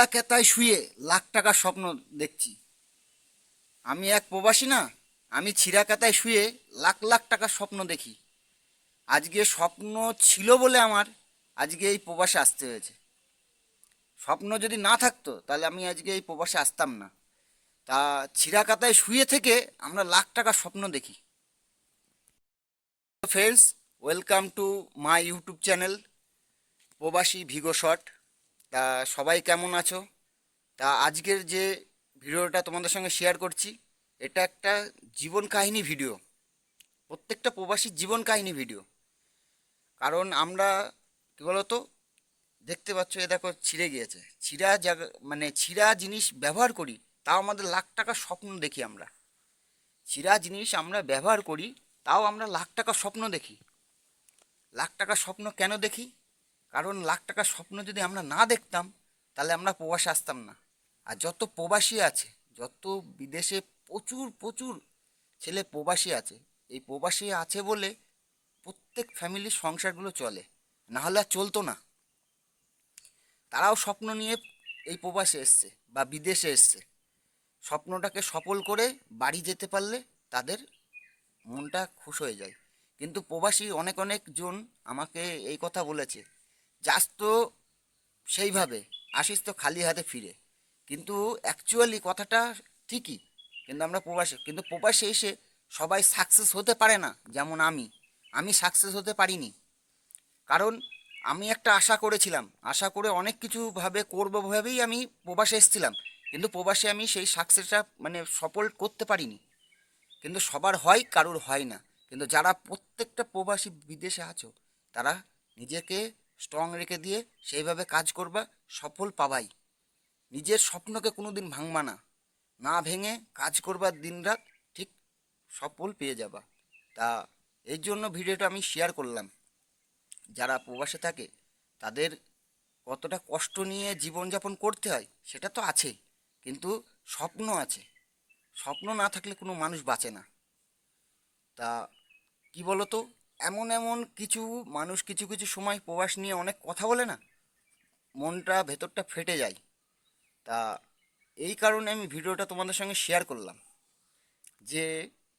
ছিঁড়া কেতায় শুয়ে লাখ টাকার স্বপ্ন দেখছি। আমি এক প্রবাসী না, আমি ছিঁড়া কেতায় শুয়ে লাখ লাখ টাকার স্বপ্ন দেখি। আজকে স্বপ্ন ছিল বলে আমার আজকে এই প্রবাসে আসতে হয়েছে। স্বপ্ন যদি না থাকতো তাহলে আমি আজকে এই প্রবাসে আসতাম না। তা ছিঁড়া কাতায় শুয়ে থেকে আমরা লাখ টাকার স্বপ্ন দেখি। Friends welcome to my YouTube channel প্রবাসী ভিগো শট। তা সবাই কেমন আছো? তা আজকের যে ভিডিওটা তোমাদের সঙ্গে শেয়ার করছি, এটা একটা জীবন কাহিনী ভিডিও। প্রত্যেকটা প্রবাসীর জীবন কাহিনী ভিডিও। কারণ আমরা, কী বলতো, দেখতে পাচ্ছ, এ দেখো, ছিঁড়ে গিয়েছে। ছিঁড়া জায়গা মানে ছিঁড়া জিনিস ব্যবহার করি, তাও আমাদের লাখ টাকার স্বপ্ন দেখি আমরা। ছিঁড়া জিনিস আমরা ব্যবহার করি, তাও আমরা লাখ টাকার স্বপ্ন দেখি। লাখ টাকার স্বপ্ন কেন দেখি? কারণ লাখ টাকার স্বপ্ন যদি আমরা না দেখতাম, তাহলে আমরা প্রবাসে আসতাম না। আর যত প্রবাসী আছে, যত বিদেশে প্রচুর প্রচুর ছেলে প্রবাসী আছে, এই প্রবাসী আছে বলে প্রত্যেক ফ্যামিলির সংসারগুলো চলে। না হলে আর চলতো না। তারাও স্বপ্ন নিয়ে এই প্রবাসে এসছে বা বিদেশে এসছে। স্বপ্নটাকে সফল করে বাড়ি যেতে পারলে তাদের মনটা খুশ হয়ে যায়। কিন্তু প্রবাসী অনেক অনেক জন আমাকে এই কথা বলেছে যাস তো সেইভাবে আসিস তো খালি হাতে ফিরে। কিন্তু অ্যাকচুয়ালি কথাটা ঠিকই, কিন্তু আমরা প্রবাসে, কিন্তু প্রবাসে এসে সবাই সাকসেস হতে পারে না, যেমন আমি। আমি সাকসেস হতে পারিনি। কারণ আমি একটা আশা করেছিলাম, আশা করে অনেক কিছু ভাবে করব ভাবেই আমি প্রবাসে এসেছিলাম। কিন্তু প্রবাসে আমি সেই সাকসেসটা মানে সফল করতে পারিনি। কিন্তু সবার হয়, কারোর হয় না। কিন্তু যারা প্রত্যেকটা প্রবাসী বিদেশে আছো, তারা নিজেকে স্ট্রং রেখে দিয়ে সেইভাবে কাজ করবা, সফল পাবাই। নিজের স্বপ্নকে কোনো দিন ভাঙবা না। না ভেঙে কাজ করবার দিনরাত, ঠিক সফল পেয়ে যাবা। তা, এর জন্য ভিডিওটা আমি শেয়ার করলাম। যারা প্রবাসে থাকে, তাদের কতটা কষ্ট নিয়ে জীবনযাপন করতে হয়, সেটা তো আছেই, কিন্তু স্বপ্ন আছে। স্বপ্ন না থাকলে কোনো মানুষ বাঁচে না। তা, কি বলতো? এমন এমন কিছু মানুষ কিছু কিছু সময় প্রবাস নিয়ে অনেক কথা বলে না? মনটা, ভেতরটা ফেটে যায়। তা এই কারণে আমি ভিডিওটা তোমাদের সঙ্গে শেয়ার করলাম যে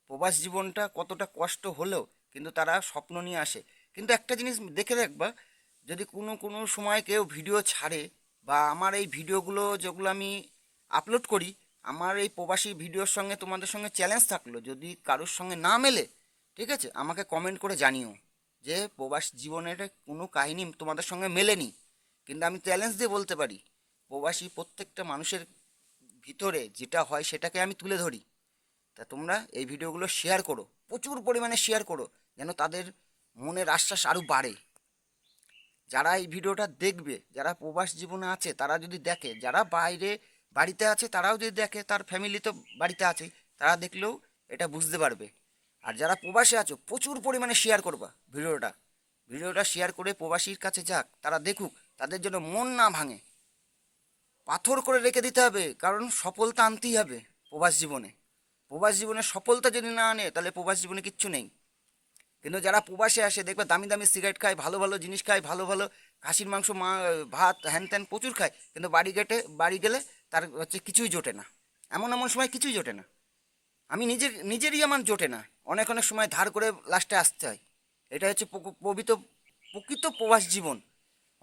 প্রবাস জীবনটা কতটা কষ্ট হলেও কিন্তু তারা স্বপ্ন নিয়ে আসে। কিন্তু একটা জিনিস দেখে রাখবা যদি কোনো কোনো সময় কেউ ভিডিও ছাড়ে বা আমার এই ভিডিওগুলো যেগুলো আমি আপলোড করি, আমার এই প্রবাসী ভিডিওর সঙ্গে তোমাদের সঙ্গে চ্যালেঞ্জ থাকল, যদি কারোর সঙ্গে না মেলে ঠিক আছে? আমাকে কমেন্ট করে জানিও যে প্রবাস জীবনের কোনো কাহিনী তোমাদের সঙ্গে মেলেনি। কিন্তু আমি চ্যালেঞ্জ দিয়ে বলতে পারি, প্রবাসী প্রত্যেকটা মানুষের ভিতরে যেটা হয় সেটাকে আমি তুলে ধরি। তা তোমরা এই ভিডিওগুলো শেয়ার করো, প্রচুর পরিমাণে শেয়ার করো, যেন তাদের মনের আশ্বাস আরও বাড়ে। যারা এই ভিডিওটা দেখবে, যারা প্রবাস জীবনে আছে, তারা যদি দেখে, যারা বাইরে বাড়িতে আছে, তারাও যদি দেখে, তার ফ্যামিলি তো বাড়িতে আছে, তারা দেখলেও এটা বুঝতে পারবে। আর যারা প্রবাসে আছো, প্রচুর পরিমাণে শেয়ার করবা ভিডিওটা। ভিডিওটা শেয়ার করে প্রবাসীর কাছে যাক, তারা দেখুক, তাদের জন্য মন না ভাঙে। পাথর করে রেখে দিতে হবে, কারণ সফলতা আনতেই হবে প্রবাস জীবনে। প্রবাস জীবনে সফলতা যদি না আনে, তাহলে প্রবাস জীবনে কিচ্ছু নেই। কিন্তু যারা প্রবাসে আসে, দেখবে দামি দামি সিগারেট খায়, ভালো ভালো জিনিস খায়, ভালো ভালো খাসির মাংস, মা, ভাত, হ্যান ত্যান প্রচুর খায়। কিন্তু বাড়ি গেটে, বাড়ি গেলে তার হচ্ছে কিছুই জোটে না। এমন এমন সময় কিছুই জোটে না। আমি নিজের, নিজেরই আমার জোটে না। অনেক অনেক সময় ধার করে লাস্টে আসতে হয়। এটা হচ্ছে পবিত্র প্রকৃত প্রবাস জীবন।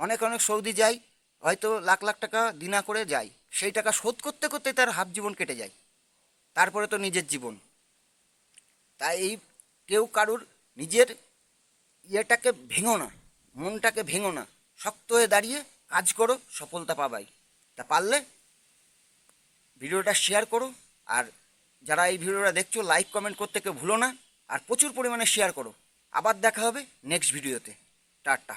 অনেক অনেক সৌদি যাই হয়তো লাখ লাখ টাকা দিনা করে যায়। সেই টাকা শোধ করতে করতে তার হাফ জীবন কেটে যায়। তারপরে তো নিজের জীবন। তাই এই কেউ কারুর নিজের ইয়েটাকে ভেঙো না, মনটাকে ভেঙো না। শক্ত হয়ে দাঁড়িয়ে কাজ করো, সফলতা পাবাই। তা পারলে ভিডিওটা শেয়ার করো, আর যারা এই ভিডিওটা দেখছ লাইক কমেন্ট করতে কেউ ভুলো না, আর প্রচুর পরিমাণে শেয়ার করো। আবার দেখা হবে নেক্সট ভিডিওতে টাটা।